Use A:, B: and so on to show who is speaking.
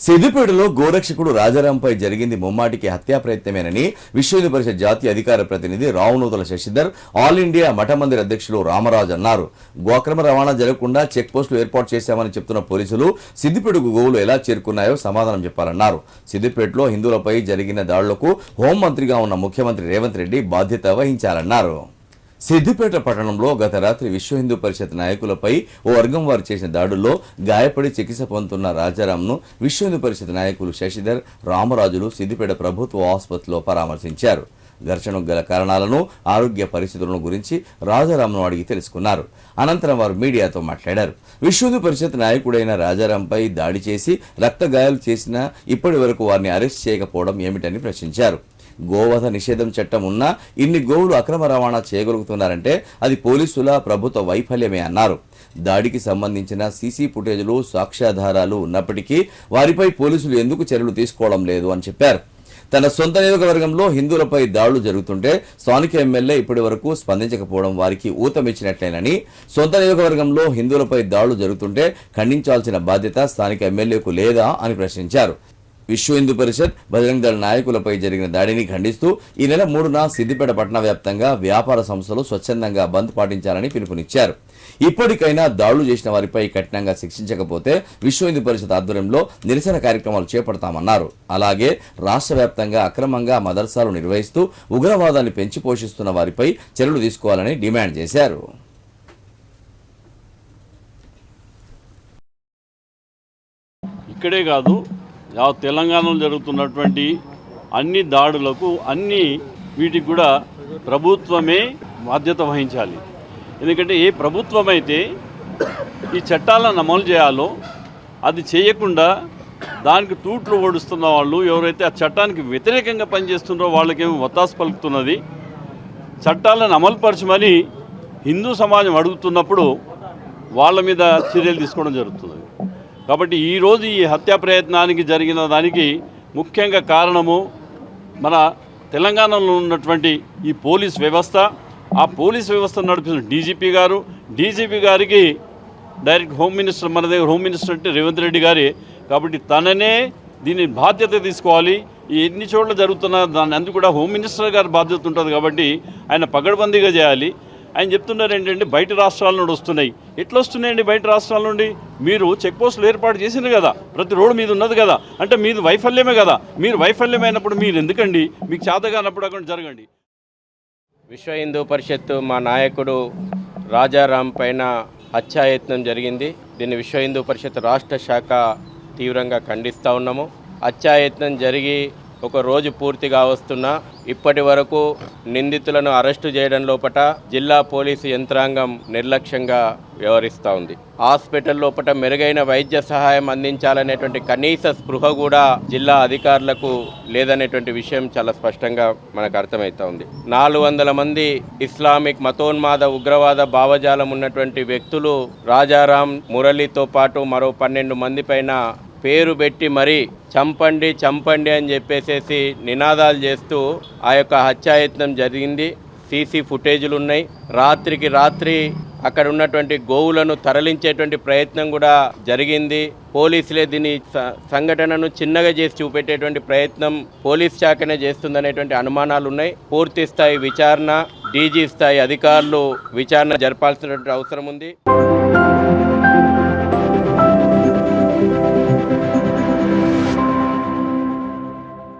A: సిద్దిపేటలో గోరక్షకుడు రాజారాంపై జరిగింది ముమ్మాటికి హత్యా ప్రయత్నమేనని విశ్వ హిందూ పరిషత్ జాతీయ అధికార ప్రతినిధి రావునూతల శశిధర్ ఆల్ ఇండియా మఠమందిర్ అధ్యక్షులు రామరాజు అన్నారు. గోక్రమ రవాణా జరగకుండా చెక్ పోస్టులు ఏర్పాటు చేశామని చెప్తున్న పోలీసులు సిద్దిపేటకు గోవులు ఎలా చేరుకున్నాయో సమాధానం చెప్పాలన్నారు. సిద్దిపేటలో హిందువులపై జరిగిన దాడులకు హోంమంత్రిగా ఉన్న ముఖ్యమంత్రి రేవంత్ రెడ్డి బాధ్యత వహించాలన్నారు. సిద్దిపేట పట్టణంలో గత రాత్రి విశ్వ హిందూ పరిషత్ నాయకులపై ఓ వర్గం వారు చేసిన దాడుల్లో గాయపడి చికిత్స పొందుతున్న రాజారాంను విశ్వ హిందూ పరిషత్ నాయకులు శశిధర్ రామరాజులు సిద్దిపేట ప్రభుత్వ ఆసుపత్రిలో పరామర్శించారు. ఘర్షణకు గల కారణాలను ఆరోగ్య పరిస్థితులను గురించి రాజారాంను అడిగి తెలుసుకున్నారు. అనంతరం వారు మీడియాతో మాట్లాడారు. విశ్వహిందు పరిషత్ నాయకుడైన రాజారాంపై దాడి చేసి రక్త గాయాలు చేసినా ఇప్పటి వరకు వారిని అరెస్ట్ చేయకపోవడం ఏమిటని ప్రశ్నించారు. గోవధ నిషేధం చట్టం ఉన్నా ఇన్ని గోవులు అక్రమ రవాణా చేయగలుగుతున్నారంటే అది పోలీసుల ప్రభుత్వ వైఫల్యమే అన్నారు. దాడికి సంబంధించిన సీసీ ఫుటేజ్లు సాక్ష్యాధారాలు ఉన్నప్పటికీ వారిపై పోలీసులు ఎందుకు చర్యలు తీసుకోవడం లేదు అని చెప్పారు. తన సొంత నియోజకవర్గంలో హిందువులపై దాడులు జరుగుతుంటే స్థానిక ఎమ్మెల్యే ఇప్పటి వరకు స్పందించకపోవడం వారికి ఊతమిచ్చినట్లేనని సొంత నియోజకవర్గంలో హిందువులపై దాడులు జరుగుతుంటే ఖండించాల్సిన బాధ్యత స్థానిక ఎమ్మెల్యేకు లేదా అని ప్రశ్నించారు. విశ్వ హిందూ పరిషత్ బజరంగ్ దళ నాయకులపై జరిగిన దాడిని ఖండిస్తూ ఈ నెల మూడున సిద్దిపేట పట్టణ వ్యాప్తంగా వ్యాపార సంస్థలు స్వచ్ఛందంగా బంద్ పాటించాలని పిలుపునిచ్చారు. ఇప్పటికైనా దాడులు చేసిన వారిపై కఠినంగా శిక్షించకపోతే విశ్వ హిందూ పరిషత్ ఆధ్వర్యంలో నిరసన కార్యక్రమాలు చేపడతామన్నారు. అలాగే రాష్ట్ర వ్యాప్తంగా అక్రమంగా మదర్సాలు నిర్వహిస్తూ ఉగ్రవాదాన్ని పెంచి పోషిస్తున్న వారిపై చర్యలు తీసుకోవాలని డిమాండ్ చేశారు.
B: ఇక్కడే కాదు యావత్ తెలంగాణలో జరుగుతున్నటువంటి అన్ని దాడులకు అన్ని వీటికి కూడా ప్రభుత్వమే బాధ్యత వహించాలి. ఎందుకంటే ఏ ప్రభుత్వం అయితే ఈ చట్టాలను అమలు చేయాలో అది చేయకుండా దానికి తూట్లు ఓడుస్తున్న వాళ్ళు ఎవరైతే ఆ చట్టానికి వ్యతిరేకంగా పనిచేస్తున్నారో వాళ్ళకేమో ఒత్తాసు పలుకుతున్నది. చట్టాలను అమలుపరచమని హిందూ సమాజం అడుగుతున్నప్పుడు వాళ్ళ మీద చర్యలు తీసుకోవడం జరుగుతుంది కాబట్టి ఈరోజు ఈ హత్యా ప్రయత్నానికి జరిగిన దానికి ముఖ్యంగా కారణము మన తెలంగాణలో ఉన్నటువంటి ఈ పోలీస్ వ్యవస్థ. ఆ పోలీస్ వ్యవస్థ నడిపిస్తున్న డీజీపీ గారు డీజీపీ గారికి డైరెక్ట్ హోమ్ మినిస్టర్ మన దగ్గర హోమ్ మినిస్టర్ అంటే రేవంత్ రెడ్డి గారి. కాబట్టి తననే దీని బాధ్యత తీసుకోవాలి. ఈ ఎన్ని చోట్ల జరుగుతున్న దాని అందుకు కూడా హోమ్ మినిస్టర్ గారి బాధ్యత ఉంటుంది కాబట్టి ఆయన పగడబందీగా చేయాలి. ఆయన చెప్తున్నారు ఏంటంటే బయట రాష్ట్రాల నుండి వస్తున్నాయి. ఎట్లా వస్తున్నాయండి బయట రాష్ట్రాల నుండి? మీరు చెక్ పోస్టులు ఏర్పాటు చేసింది కదా. ప్రతి రోడ్డు మీద ఉన్నది కదా. అంటే మీది వైఫల్యమే కదా. మీరు వైఫల్యమైనప్పుడు మీరు ఎందుకండి? మీకు చేతగానప్పుడు అక్కడ జరగండి.
C: విశ్వ హిందూ పరిషత్తు మా నాయకుడు రాజారాం పైన హత్యాయత్నం జరిగింది. దీన్ని విశ్వ హిందూ పరిషత్ రాష్ట్ర శాఖ తీవ్రంగా ఖండిస్తూ ఉన్నాము. హత్యాయత్నం జరిగి ఒక రోజు పూర్తిగా వస్తున్నా ఇప్పటి వరకు నిందితులను అరెస్టు చేయడం లోపట జిల్లా పోలీసు యంత్రాంగం నిర్లక్ష్యంగా వ్యవహరిస్తూ ఉంది. హాస్పిటల్ లోపల మెరుగైన వైద్య సహాయం అందించాలనేటువంటి కనీస స్పృహ కూడా జిల్లా అధికారులకు లేదనేటువంటి విషయం చాలా స్పష్టంగా మనకు అర్థమవుతా ఉంది. నాలుగు వందల మంది ఇస్లామిక్ మతోన్మాద ఉగ్రవాద భావజాలం ఉన్నటువంటి వ్యక్తులు రాజారాం మురళితో పాటు మరో పన్నెండు మంది పైన పేరు పెట్టి మరీ చంపండి చంపండి అని చెప్పేసేసి నినాదాలు చేస్తూ ఆ యొక్క హత్యాయత్నం జరిగింది. సీసీ ఫుటేజీలు ఉన్నాయి. రాత్రికి రాత్రి అక్కడ ఉన్నటువంటి గోవులను తరలించేటువంటి ప్రయత్నం కూడా జరిగింది. పోలీసులే దీని సంఘటనను చిన్నగా చేసి చూపెట్టేటువంటి ప్రయత్నం పోలీస్ శాఖనే చేస్తుందనేటువంటి అనుమానాలు ఉన్నాయి. పూర్తి స్థాయి విచారణ డీజీ స్థాయి అధికారులు విచారణ జరపాల్సినటువంటి అవసరం ఉంది.